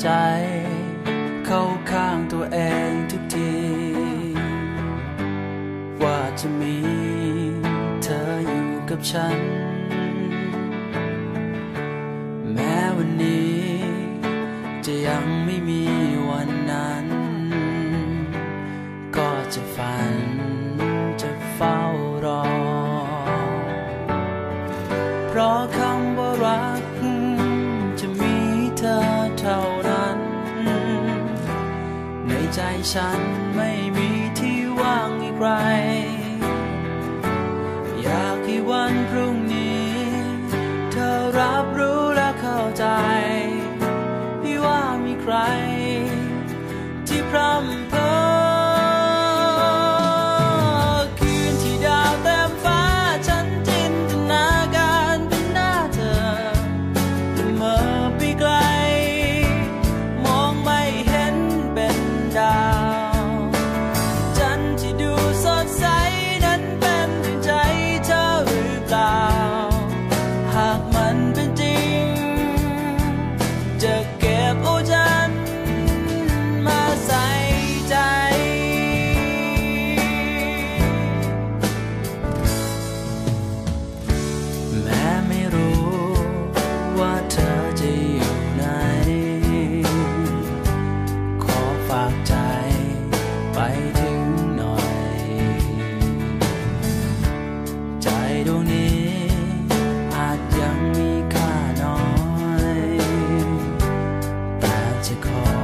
ใจ เข้าข้างตัวเองทุกที ว่าจะมีเธออยู่กับฉัน แม้วันนี้จะยัง ใจฉันไม่มีที่ว่างอีกใครอยากให้วันพรุ่งนี้ เธอรับรู้และเข้าใจพี่ว่ามีใคร to call.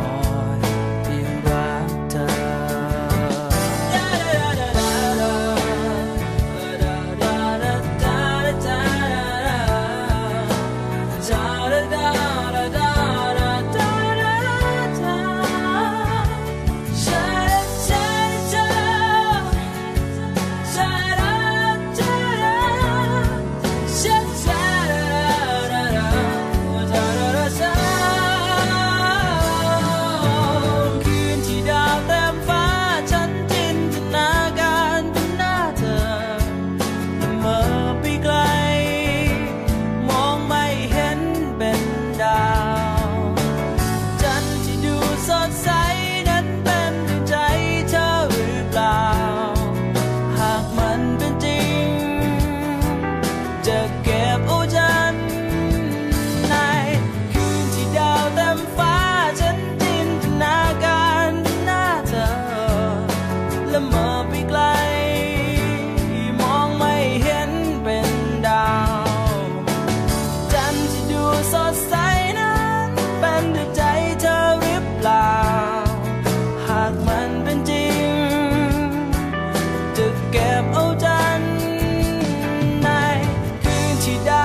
ละเมอไปไกล มองไม่เห็นเป็นดาว จันทร์ที่ดูสดใสนั้นเป็นด้วยใจเธอหรือเปล่า หากมันเป็นจริง จะเก็บเอาจันทร์ในคืนที่ด้